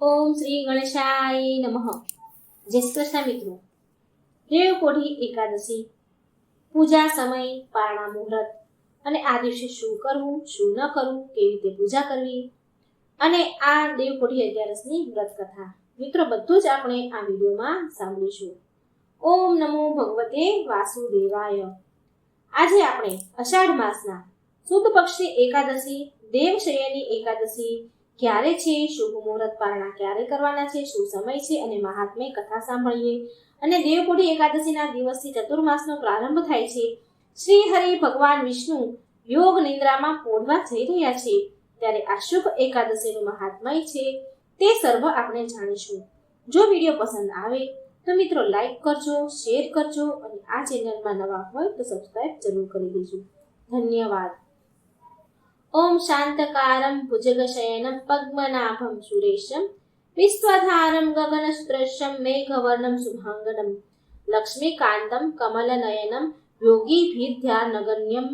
ઓમ શ્રી ગણેશાય નમઃ. જય શ્રી કૃષ્ણ મિત્રો. દેવ કોઢી એકાદશી. પૂજા સમય, પારણા મુહૂર્ત. અને આ દિવસે શું કરવું, શું ન કરવું, કેવી રીતે પૂજા કરવી? અને આ દેવ કોઢી અગિયારસની વ્રત કથા મિત્રો, બધું જ આપણે આ વિડીયોમાં સાંભળીશું. ઓમ નમો ભગવતે વાસુદેવાય. આજે આપણે અષાઢ માસના સુદ પક્ષની એકાદશી, દેવશયની એકાદશી ક્યારે છે? શુભ મુહૂર્ત પારણા ક્યારે કરવાના છે? શું સમય છે? અને મહાત્મ્ય કથા સાંભળીએ. અને દેવપુડી એકાદશીના દિવસથી ચતુર્માસનો પ્રારંભ થાય છે. શ્રી હરિ ભગવાન વિષ્ણુ યોગ નિંદ્રામાં પોઢવા જઈ રહ્યા છે. ત્યારે આ શુભ એકાદશીનું મહાત્મય છે. તે સર્વ આપણે જાણીશું. જો વીડિયો પસંદ આવે, તો મિત્રો લાઈક કરજો, શેર કરજો, અને આ ચેનલમાં નવા હોય તો સબસ્ક્રાઇબ જરૂર કરી દેજો. ધન્યવાદ. ભુજગશયનમ પદ્મનાભમ સુરેશમ, વિશ્વધારમ ગગનસ્પૃશ્યમ મેઘવર્ણમ શુભાંગનમ, લક્ષ્મીકાંતમ કમલનયનમ યોગીભીર્ધ્યાનગન્યમ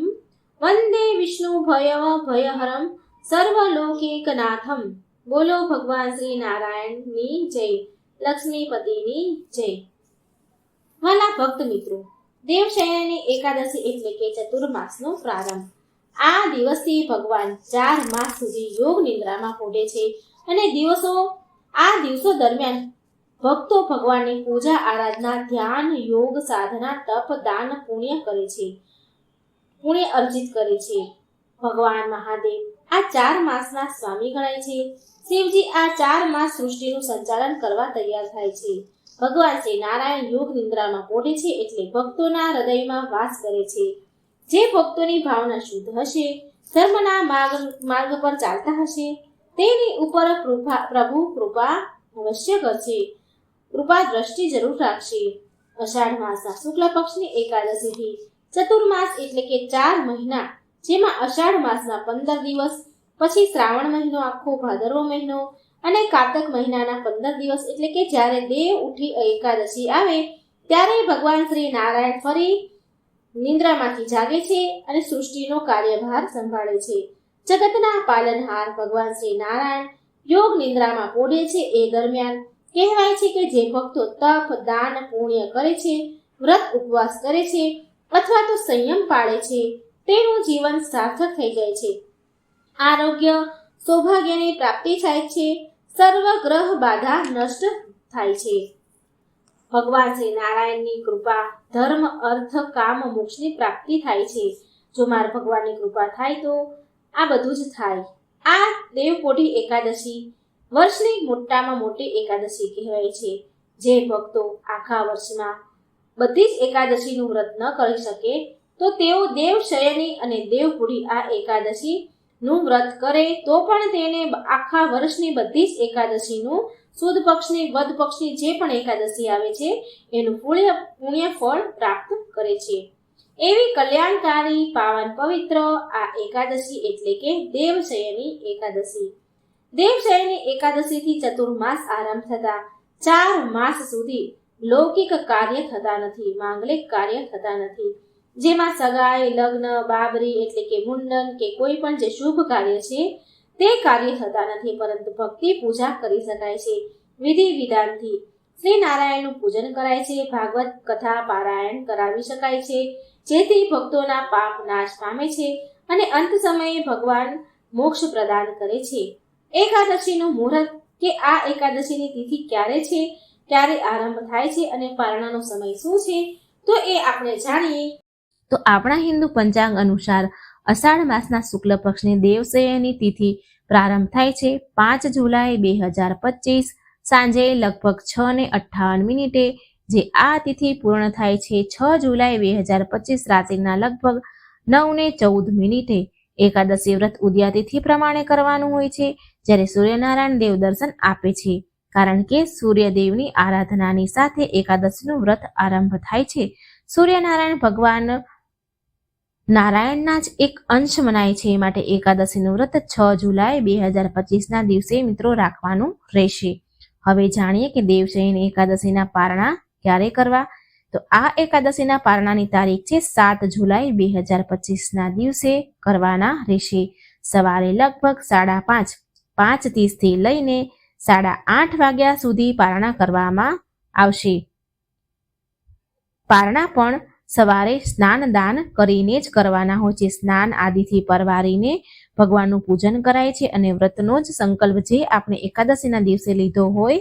વંદે વિષ્ણુ ભયવ ભયહરમ સર્વલોકૈકનાથમ. બોલો ભગવાન શ્રી નારાયણની જય, લક્ષ્મીપતિની જય. વાલા ભક્ત મિત્રો દેવશયની એકાદશી એટલે કે ચતુર્માસનો પ્રારંભ. આ દિવસથી ભગવાન ચાર માસ સુધી યોગ નિંદ્રામાં પોઢે છે અને દિવસો, આ દિવસો દરમિયાન ભક્તો ભગવાનની પૂજા આરાધના, ધ્યાન, યોગ સાધના, તપ, દાન, પુણ્ય કરે છે. પુણ્ય અર્જિત કરે છે. ભગવાન મહાદેવ આ ચાર માસના સ્વામી ગણાય છે. શિવજી આ ચાર માસ સૃષ્ટિનું સંચાલન કરવા તૈયાર થાય છે. ભગવાન શ્રી નારાયણ યોગ નિંદ્રામાં પોઢે છે એટલે ભક્તોના હૃદયમાં વાસ કરે છે. જે ભક્તોની ભાવના શુદ્ધ હશે, ધર્મના માર્ગ માર્ગ પર ચાલતા હશે, તેની ઉપર કૃપા, પ્રભુ કૃપા અવશ્ય કરશે. કૃપા દ્રષ્ટિ જરૂર રાખશે. અષાઢ માસના શુક્લ પક્ષની એકાદશીથી ચતુર્માસ એટલે કે ચાર મહિના, જેમાં અષાઢ માસના પંદર દિવસ, પછી શ્રાવણ મહિનો, આખો ભાદરવો મહિનો અને કારતક મહિનાના પંદર દિવસ એટલે કે જ્યારે દેવ ઉઠી એકાદશી આવે, ત્યારે ભગવાન શ્રી નારાયણ ફરી નિંદ્રામાંથી જાગે છે અને સૃષ્ટિનો કાર્યભાર સંભાળે છે. જગતના પાલનહાર ભગવાન શ્રી નારાયણ યોગ નિંદ્રામાં પોડે છે એ દરમિયાન કહેવાય છે કે જે ભક્તો તપ, દાન, પુણ્ય કરે છે, વ્રત ઉપવાસ કરે છે અથવા તો સંયમ પાળે છે, તેનું જીવન સાર્થક થઈ જાય છે. આરોગ્ય, સૌભાગ્યની પ્રાપ્તિ થાય છે સર્વ ગ્રહ બાધા નષ્ટ થાય છે. ભગવાન શ્રી નારાયણની કૃપા, ધર્મ, અર્થ, કામ, મોક્ષની પ્રાપ્તિ થાય છે. જો મારા ભગવાનની કૃપા થાય તો આ બધું જ થાય. આ દેવકોટી એકાદશી વર્ષની મોટામાં મોટી એકાદશી કહેવાય છે. જે ભક્તો આખા વર્ષમાં બધી જ એકાદશીનું વ્રત ન કરી શકે, તો તેઓ દેવશયની અને દેવપુરી આ એકાદશીનું વ્રત કરે તો પણ તેને આખા વર્ષની બધી જ એકાદશીનું સુદ પક્ષની વદ પક્ષની જે પણ એકાદશી આવે છે, એનું પુણ્ય પુણ્ય ફળ પ્રાપ્ત કરે છે. એવી કલ્યાણકારી, પાવન પવિત્ર આ એકાદશી એટલે કે દેવશયની એકાદશી. દેવશયની એકાદશીથી ચતુર્માસ આરંભ થતા, ચાર માસ સુધી લૌકિક કાર્ય થતા નથી, માંગલિક કાર્ય થતા નથી. જેમાં સગાઈ, લગ્ન, બાબરી એટલે કે મુંડન કે કોઈ પણ જે શુભ કાર્ય છે તે કાર્ય થતા નથી, પરંતુ ભક્તિ પૂજા કરી શકાય છે. વિધિ વિધાનથી શ્રી નારાયણનું પૂજન કરાય છે. ભાગવત કથા પારાયણ કરાવી શકાય છે. જેથી ભક્તોના પાપ નાશ પામે છે અને અંત સમયે ભગવાન મોક્ષ પ્રદાન કરે છે. એકાદશીનું મુહૂર્ત કે આ એકાદશીની તિથિ ક્યારે છે? ક્યારે આરંભ થાય છે અને પારણાનો સમય શું છે? તો એ આપણે જાણીએ. તો આપણા હિન્દુ પંચાંગ અનુસાર અષાઢ માસના શુક્લ પક્ષની દેવસેયની તિથિ પ્રારંભ થાય છે પાંચ જુલાઈ બે હજાર પચીસ સાંજે લગભગ છ ને અઠ્ઠાવન મિનિટે, જે આ તિથિ પૂર્ણ થાય છે છ જુલાઈ બે હજાર પચીસ રાત્રિના લગભગ નવ ને ચૌદ મિનિટે. એકાદશી વ્રત ઉદયા તિથિ પ્રમાણે કરવાનું હોય છે, જ્યારે સૂર્યનારાયણ દેવ દર્શન આપે છે, કારણ કે સૂર્યદેવની આરાધનાની સાથે એકાદશીનું વ્રત આરંભ થાય છે. સૂર્યનારાયણ ભગવાન નારાયણના જ એક અંશ મનાય છે. માટે એકાદશીનું વ્રત છ જુલાઈ બે હજાર પચીસના દિવસે મિત્રો રાખવાનું રહેશે. હવે જાણીએ કે દેવશયન એકાદશીના પારણા ક્યારે કરવા? તો આ એકાદશીના પારણાની તારીખ છે સાત જુલાઈ બે હજાર પચીસના દિવસે કરવાના રહેશે. સવારે લગભગ સાડા પાંચ પાંચ ત્રીસથી લઈને સાડા આઠ વાગ્યા સુધી પારણા કરવામાં આવશે. પારણા પણ સવારે સ્નાન દાન કરીને જ કરવાના હોય છે. સ્નાન આદિથી પરવારીને ભગવાનનું પૂજન કરાય છે અને વ્રતનો જ સંકલ્પ જે આપણે એકાદશીના દિવસે લીધો હોય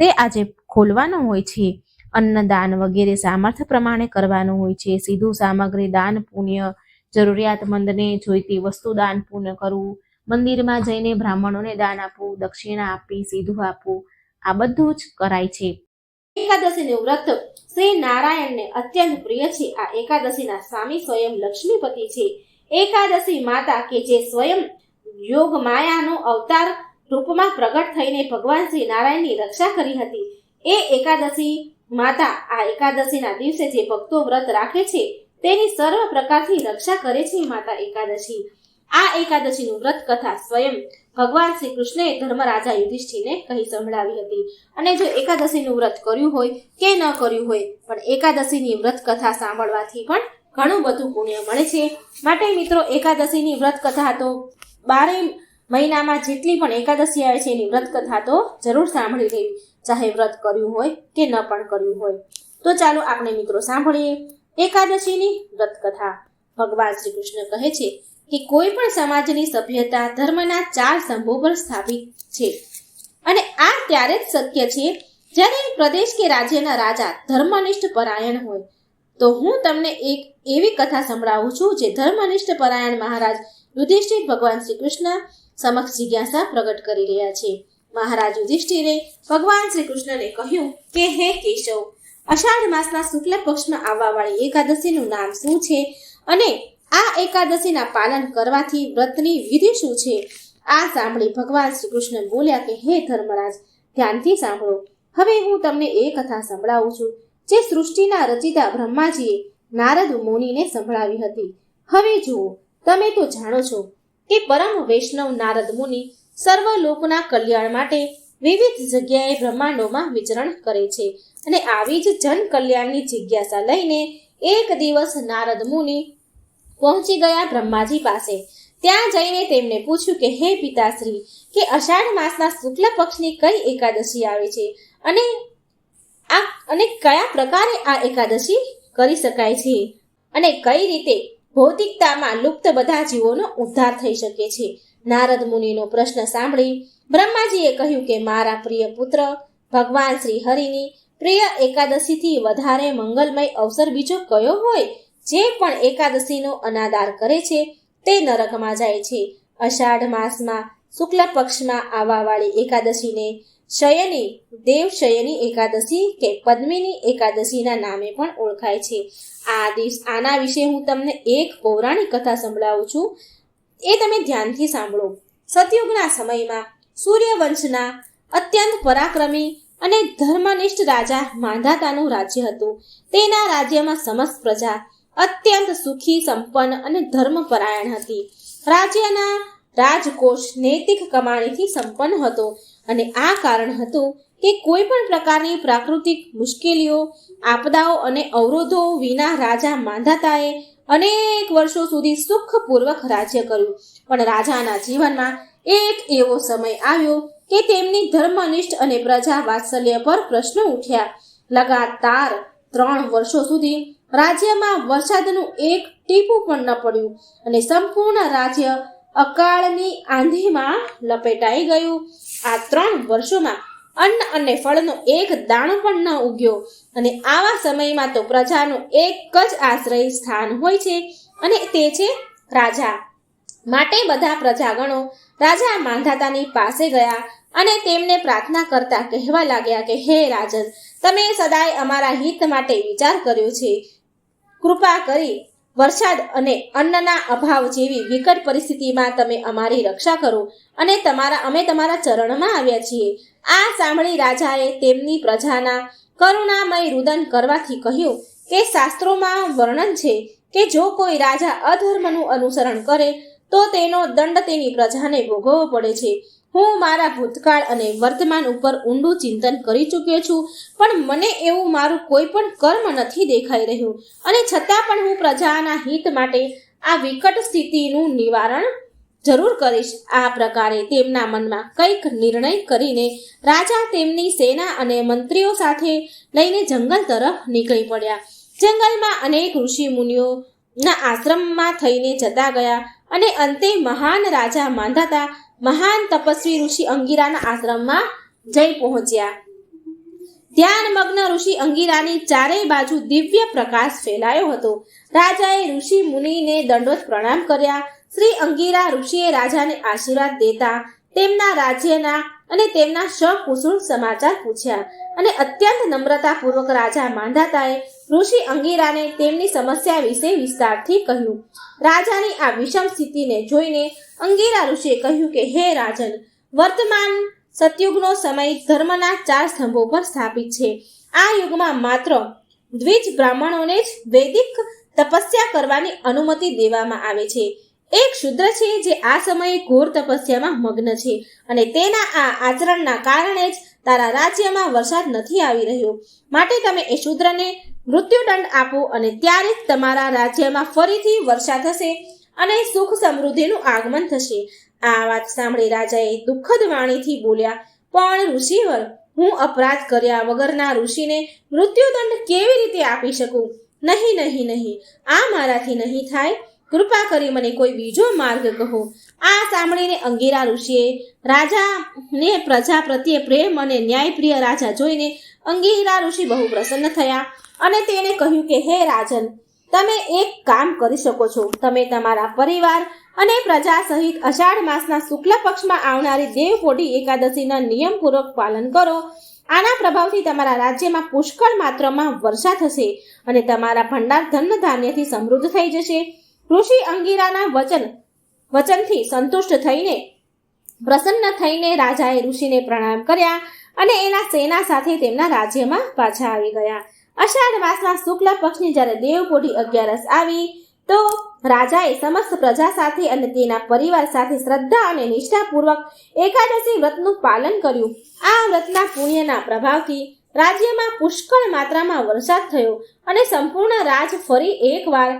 તે આજે ખોલવાનો હોય છે. અન્નદાન વગેરે સામર્થ્ય પ્રમાણે કરવાનું હોય છે. સીધું સામગ્રી દાન, પુણ્ય, જરૂરિયાતમંદને જોઈતી વસ્તુ દાન પુણ્ય કરવું, મંદિરમાં જઈને બ્રાહ્મણોને દાન આપવું, દક્ષિણા આપી સીધું આપવું, આ બધું જ કરાય છે. એકાદશીનું વ્રત. શ્રી નારાયણને અત્યંત પ્રિય છે. આ એકાદશીના સ્વામી સ્વયં લક્ષ્મીપતિ છે. એકાદશી માતા કે જે સ્વયં યોગ માયાનો અવતાર રૂપમાં પ્રગટ થઈને ભગવાન શ્રી નારાયણની રક્ષા કરી હતી. એ એકાદશી માતા આ એકાદશીના દિવસે જે ભક્તો વ્રત રાખે છે, તેની સર્વ પ્રકારથી રક્ષા કરે છે માતા એકાદશી. આ એકાદશીનું વ્રત કથા સ્વયં ભગવાન શ્રી કૃષ્ણએ ધર્મરાજા યુધિષ્ઠિરને કહી સંભળાવી હતી. અને જો એકાદશીનું વ્રત કર્યું હોય કે ન કર્યું હોય, પણ એકાદશીની વ્રત કથા સાંભળવાથી પણ ઘણું બધું પુણ્ય મળે છે. માટે મિત્રો, એકાદશીની વ્રત કથા તો બારે મહિનામાં જેટલી પણ એકાદશી આવે છે, એની વ્રત કથા તો જરૂર સાંભળી લેવી. ચાહે વ્રત કર્યું હોય કે ન પણ કર્યું હોય. તો ચાલો આપણે મિત્રો સાંભળીએ એકાદશીની વ્રત કથા. ભગવાન શ્રી કૃષ્ણ કહે છે કે કોઈ પણ સમાજની સભ્યતા ધર્મના ચાર સ્તંભો પર સ્થાપિત છે. અને આ ત્યારે જ શક્ય છે, જ્યારે પ્રદેશ કે રાજ્યના રાજા ધર્મનિષ્ઠ પરાયણ હોય. તો હું તમને એક એવી કથા સંભળાવું છું, જે ધર્મનિષ્ઠ પરાયણ મહારાજ યુધિષ્ઠિર ભગવાન શ્રી કૃષ્ણ સમક્ષ જિજ્ઞાસા પ્રગટ કરી રહ્યા છે. મહારાજ યુધિષ્ઠિરે ભગવાન શ્રી કૃષ્ણને કહ્યું કે, હે કેશવ, અષાઢ માસના શુક્લ પક્ષમાં આવવાવાળી એકાદશીનું નામ શું છે? અને આ એકાદશીના પાલન કરવાથી વ્રતની વિધિ શું છે? આ સાંભળી ભગવાન શ્રી કૃષ્ણ બોલ્યા કે, હે ધર્મરાજ, ધ્યાનથી સાંભળો. હવે હું તમને એ કથા સંભળાવું છું, જે સૃષ્ટિના રચિતા બ્રહ્માજીએ નારદ મુનિને સંભળાવી હતી. હવે જુઓ, તમે તો જાણો છો કે પરમ વૈષ્ણવ નારદ મુનિ સર્વ લોકના કલ્યાણ માટે વિવિધ જગ્યાએ બ્રહ્માંડોમાં વિચરણ કરે છે અને આવી જ જન કલ્યાણની જિજ્ઞાસા લઈને એક દિવસ નારદ મુનિ પહોંચી ગયા બ્રહ્માજી પાસે. ત્યાં જઈને તેમને પૂછ્યું કે, હે પિતાશ્રી, કે અષાઢ માસના શુક્લ પક્ષની કઈ એકાદશી આવે છે? અને આ, અને કયા પ્રકારે આ એકાદશી કરી શકાય છે? અને કઈ રીતે ભૌતિકતામાં લુપ્ત બધા જીવોનો ઉદ્ધાર થઈ શકે છે? નારદ મુનિનો પ્રશ્ન સાંભળી બ્રહ્માજીએ કહ્યું કે, મારા પ્રિય પુત્ર, ભગવાન શ્રી હરિની પ્રિય એકાદશીથી વધારે મંગલમય અવસર બીજો કયો હોય? જે પણ એકાદશીનો અનાદાર કરે છે, તે નરકમાં જાય છે. અષાઢ માસમાં શુક્લ પક્ષમાં આવવાવાળી એકાદશીને શયની, દેવ શયની એકાદશી કે પદ્મિની એકાદશીના નામે પણ ઓળખાય છે. આ દિવસ, આના વિશે હું તમને એક પૌરાણિક કથા સંભળાવું છું. એ તમે ધ્યાનથી સાંભળો. સતયુગના સમયમાં સૂર્યવંશના અત્યંત પરાક્રમી અને ધર્મનિષ્ઠ રાજા માંધાતાનું રાજ્ય હતું. તેના રાજ્યમાં સમસ્ત પ્રજા અત્યંત સુખી, સંપન્ન અને ધર્મપરાયણ હતી. રાજ્યના રાજકોષ નૈતિક કમાણીથી સંપન્ન હતો અને આ કારણ હતું કે કોઈ પણ પ્રકારની પ્રાકૃતિક મુશ્કેલીઓ, આપદાઓ અને અવરોધો વિના રાજા માંધાતાએ અનેક વર્ષો સુધી સુખપૂર્વક રાજ્ય કર્યું. પણ રાજાના જીવનમાં એક એવો સમય આવ્યો કે તેમની ધર્મનિષ્ઠ અને પ્રજા વાત્સલ્ય પર પ્રશ્નો ઉઠ્યા. લગાતાર ત્રણ વર્ષો સુધી રાજ્યમાં વરસાદનું એક ટીપું પણ ન પડ્યું અને સંપૂર્ણ રાજ્ય અકાળની આંધીમાં લપેટાઈ ગયું. આ ત્રણ વર્ષોમાં અન્ન અને ફળનો એક દાણો પણ ન ઉગ્યો અને આવા સમયમાં તો પ્રજાનું એક જ આશ્રય સ્થાન હોય છે અને તે છે રાજા. માટે બધા પ્રજાગણો રાજા માંધાતાની પાસે ગયા અને તેમને પ્રાર્થના કરતા કહેવા લાગ્યા કે, હે રાજન, તમે સદાય અમારા હિત માટે વિચાર કર્યો છે. કૃપા કરી વરસાદ અને અન્નના અભાવ જેવી વિકટ પરિસ્થિતિમાં તમે અમારી રક્ષા કરો અને તમારા, અમે તમારા ચરણમાં આવ્યા છીએ. આ સાંભળી રાજાએ તેમની પ્રજાના કરુણામય રુદન કરવાથી કહ્યું કે શાસ્ત્રોમાં વર્ણન છે કે જો કોઈ રાજા અધર્મનું અનુસરણ કરે તો તેનો દંડ તેની પ્રજાને ભોગવવો પડે છે. હું મારા ભૂતકાળ અને વર્તમાન ઉપર ઊંડું ચિંતન કરી ચૂક્યો છું, પણ મને એવું મારું કોઈ પણ કર્મ નથી દેખાઈ રહ્યું. અને છતાં પણ હું પ્રજાના હિત માટે આ વિકટ સ્થિતિનું નિવારણ જરૂર કરીશ. આ પ્રકારે તેમના મનમાં કંઈક નિર્ણય કરીને રાજા તેમની સેના અને મંત્રીઓ સાથે લઈને જંગલ તરફ નીકળી પડ્યા. જંગલમાં અનેક ઋષિ મુનિઓના આશ્રમમાં થઈને જતા ગયા અને અંતે મહાન રાજા માંધાતા મહાન તપસ્વી ઋષિ અંગીરાના આશ્રમમાં જઈ પહોંચ્યા. ધ્યાનમગ્ન ઋષિ અંગીરાની ચારેય બાજુ દિવ્ય પ્રકાશ ફેલાયો હતો. રાજાએ ઋષિ મુનિને દંડોત પ્રણામ કર્યા. શ્રી અંગીરા ઋષિએ રાજાને આશીર્વાદ દેતા તેમના રાજ્યના અને તેમના સકુશળ સમાચાર પૂછ્યા. અને અત્યંત નમ્રતાપૂર્વક રાજા માંધાતાએ ઋષિ અંગીરાને તેમની સમસ્યા વિશે વિસ્તારથી કહ્યું. રાજાની આ વિષમ સ્થિતિને જોઈને અંગીરા ઋષિએ કહ્યું કે, હે રાજન, વર્તમાન સતયુગનો સમય ધર્મના ચાર સ્તંભો પર સ્થાપિત છે. આ યુગમાં માત્ર દ્વિજ બ્રાહ્મણોને જ વૈદિક તપસ્યા કરવાની અનુમતિ દેવામાં આવે છે. એક શુદ્ર છે જે આ સમયે ઘોર તપસ્યામાં મગ્ન છે અને તેના આ આચરણના કારણે જ તારા રાજ્યમાં વરસાદ નથી આવી રહ્યો. માટે તમે એ શુદ્રને મૃત્યુદંડ આપો અને ત્યારે જ તમારા રાજ્યમાં ફરીથી વર્ષા થશે અને સુખ સમૃદ્ધિનું આગમન થશે. આ વાત સાંભળી રાજાએ દુઃખદ વાણીથી બોલ્યા, પણ ઋષિવર, હું અપરાધ કર્યા વગરના ઋષિને મૃત્યુદંડ કેવી રીતે આપી શકું? નહીં નહીં નહીં. આ મારાથી નહીં થાય. કૃપા કરી મને કોઈ બીજો માર્ગ કહો. આ સાંભળીને અંગીરા ઋષિએ રાજાને પ્રજા પ્રત્યે પ્રેમ અને ન્યાયપ્રિય રાજા જોઈને અંગીરા ઋષિ બહુ પ્રસન્ન થયા અને તેણે કહ્યું કે, હે રાજન, તમે એક કામ કરી શકો છો. તમે તમારા પરિવાર અને પ્રજા સહિત અષાઢ માસના શુક્લ પક્ષમાં આવનારી દેવકોટી એકાદશીના નિયમપૂર્વક પાલન કરો. આના પ્રભાવથી તમારા રાજ્યમાં પુષ્કળ માત્રામાં વર્ષા થશે અને તમારા ભંડાર ધન ધાન્યથી સમૃદ્ધ થઈ જશે. ઋષિ અંગીરાના વચન, વચનથી સંતુષ્ટ થઈને, પ્રસન્ન થઈને રાજાએ ઋષિને પ્રણામ કર્યા અને એના સેના સાથે તેમના રાજ્યમાં પાછા આવી ગયા. અષાઢ માસના શુક્લ પક્ષની જ્યારે દેવપોઢી અગિયારસ આવી, તો રાજાએ સમસ્ત પ્રજા સાથે અને તેના પરિવાર સાથે શ્રદ્ધા અને નિષ્ઠાપૂર્વક એકાદશી વ્રતનું પાલન કર્યું. આ વ્રતના પુણ્યના પ્રભાવથી રાજ્યમાં પુષ્કળ માત્રામાં વરસાદ થયો અને સંપૂર્ણ રાજ ફરી એકવાર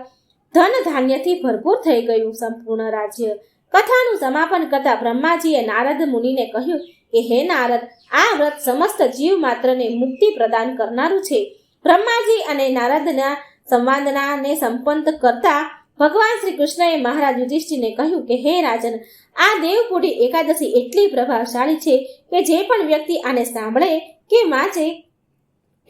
ધન ધાન્યથી ભરપૂર થઈ ગયું સંપૂર્ણ રાજ્ય. કથાનું સમાપન કરતા બ્રહ્માજીએ નારદ મુનિને કહ્યું કે, હે નારદ, આ વ્રત સમસ્ત જીવ માત્રને મુક્તિ પ્રદાન કરનારું છે. બ્રહ્માજી અને નારદના સંવાદનાને સંપન્ન કરતા ભગવાન શ્રી કૃષ્ણએ મહારાજ યુધિષ્ઠિરને કહ્યું કે, હે રાજન, આ દેવપુડી એકાદશી એટલી પ્રભાવશાળી છે કે જે પણ વ્યક્તિ આને સાંભળે કે વાંચે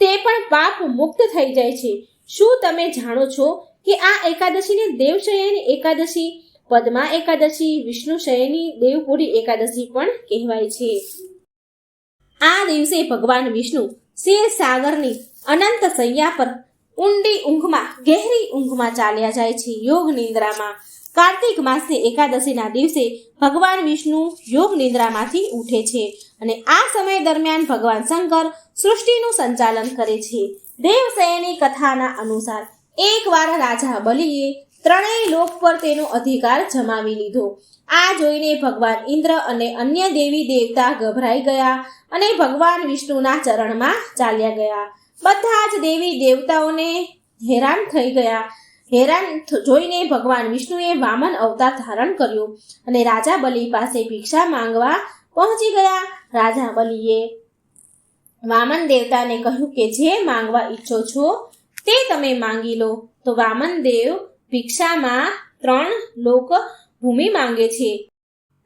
તે પણ પાપ મુક્ત થઈ જાય છે. શું તમે જાણો છો કે આ એકાદશીને દેવશયની એકાદશી, પદ્મા એકાદશી, વિષ્ણુ શયની, દેવપુરી એકાદશી પણ કહેવાય છે. આ દિવસે ભગવાન વિષ્ણુ શેર સાગરની અનંત સૈયા પર ઊંડી ઊંઘમાં, ગહેરી ઊંઘમાં ચાલ્યા જાય છે યોગ નિંદ્રામાં. કાર્તિક માસની એકાદશીના દિવસે ભગવાન વિષ્ણુ યોગ નિંદ્રામાંથી ઉઠે છે અને આ સમય દરમિયાન ભગવાન શંકર સૃષ્ટિનું સંચાલન કરે છે. દેવસેની કથાના અનુસાર એકવાર રાજા બલિએ ત્રણેય લોક પર તેનો અધિકાર જમાવી લીધો. આ જોઈને ભગવાન ઇન્દ્ર અને અન્ય દેવી દેવતા ગભરાઈ ગયા અને ભગવાન વિષ્ણુના ચરણમાં ચાલ્યા ગયા. બધા જ દેવી દેવતાઓને હેરાન થઈ ગયા. હેરાન જોઈને ભગવાન વિષ્ણુએ વામન અવતાર ધારણ કર્યો અને રાજા બલિ પાસે ભિક્ષા માંગવા પહોંચી ગયા. રાજા બલિએ વામન દેવતાને કહ્યું કે જે માંગવા ઈચ્છો છો તે તમે માંગી લો. તો વામન દેવ ભિક્ષામાં ત્રણ લોક ભૂમિ માંગે છે.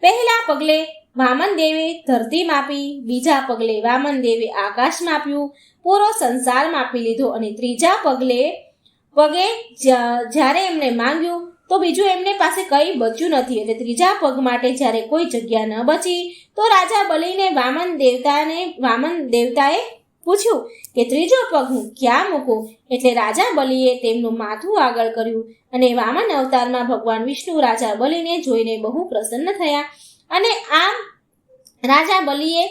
પહેલા પગલે વામન દેવે ધરતી માપી, બીજા પગલે વામન દેવે આકાશ માપ્યું, પૂરો સંસાર માપી લીધો અને ત્રીજા પગલે પગે જ્યા- જ્યારે એમણે માંગ્યું, તો બીજું એમને પાસે કંઈ બચ્યું નથી એટલે ત્રીજા પગ માટે જ્યારે કોઈ જગ્યા ન બચી, તો રાજા બલીને વામન દેવતાને, વામન દેવતાએ પૂછ્યું કે ત્રીજો પગ હું ક્યાં મૂકું એટલે રાજા બલિએ તેમનું માથું આગળ કર્યું અને વામન અવતારમાં ભગવાન વિષ્ણુ રાજા બલિને જોઈને બહુ પ્રસન્ન થયા. અને આમ રાજા બલિએ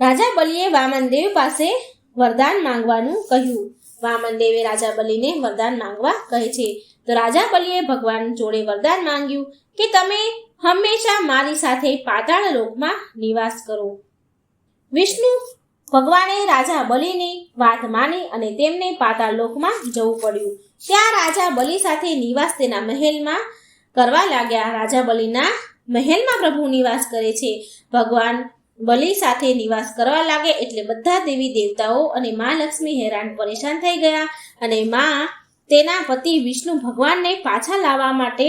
રાજા બલિએ વામનદેવ પાસે વરદાન માંગવાનું કહ્યું. વામનદેવે રાજા બલિને વરદાન માંગવા કહે છે. તો રાજા બલિએ ભગવાન જોડે વરદાન માંગ્યું કે તમે હંમેશા મારી સાથે પાતાળ લોકમાં નિવાસ કરો. વિષ્ણુ ભગવાને રાજા બલિની વાત માની અને તેમને પાતાળ લોકમાં જવું પડ્યું. ત્યાં રાજા બલિ સાથે નિવાસ તેના મહેલમાં કરવા લાગ્યા. રાજા બલિના મહેલમાં પ્રભુ નિવાસ કરે છે. ભગવાન બલિ સાથે નિવાસ કરવા લાગે એટલે બધા દેવી દેવતાઓ અને મા લક્ષ્મી હેરાન પરેશાન થઈ ગયા અને મા તેના પતિ વિષ્ણુ ભગવાનને પાછા લાવવા માટે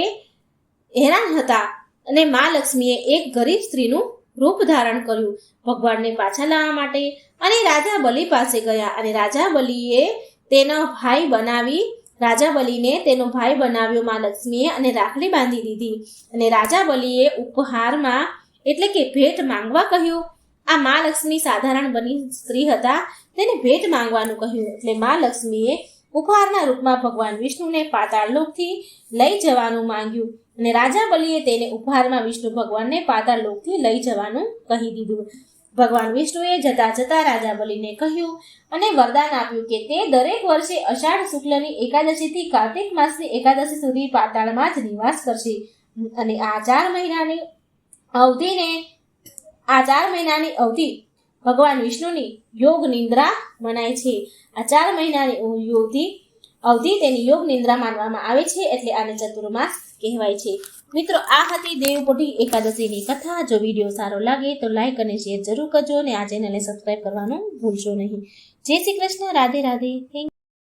હેરાન હતા અને મા લક્ષ્મીએ એક ગરીબ સ્ત્રીનું રૂપ ધારણ કર્યું. ભગવાનને પાછા લાવવા માટે અને રાજા બલિ પાસે ગયા અને રાજા બલિએ તેનો ભાઈ બનાવી, રાજા બલિને તેનો ભાઈ બનાવ્યો મા લક્ષ્મીએ અને રાખડી બાંધી દીધી. અને રાજા બલિએ ઉપહારમાં એટલે કે ભેટ માંગવા કહ્યું. આ મા લક્ષ્મી સાધારણ બની સ્ત્રી હતા, તેને ભેટ માંગવાનું કહ્યું. એટલે મા લક્ષ્મીએ ઉપહારના રૂપમાં ભગવાન વિષ્ણુને પાતાળ લોકથી લઈ જવાનું માંગ્યું અને રાજા બલિએ તેને ઉપહારમાં વિષ્ણુ ભગવાનને પાતાળ લોકથી લઈ જવાનું કહી દીધું. ભગવાન વિષ્ણુએ જતા જતા રાજા બલિને કહ્યું અને વરદાન આપ્યું કે તે દરેક વર્ષે અષાઢ શુક્લની એકાદશીથી કાર્તિક માસની એકાદશી સુધી પાતાળમાં જ નિવાસ કરશે. અને આ ચાર મહિનાની અવધિને, આ ચાર મહિનાની અવધિ ભગવાન વિષ્ણુની યોગ નિંદ્રા મનાય છે. આ ચાર મહિનાની અવધિ અવધિ તેની યોગ નિંદ્રા માનવામાં આવે છે એટલે આને ચતુર્માસ કહેવાય છે. મિત્રો, આ હતી દેવપોટી એકાદશીની કથા. જો વીડિયો સારો લાગે તો લાઈક અને શેર જરૂર કરજો અને આ ચેનલને સબસ્ક્રાઈબ કરવાનું ભૂલશો નહીં. જય શ્રી કૃષ્ણ. રાધે રાધે. થેન્ક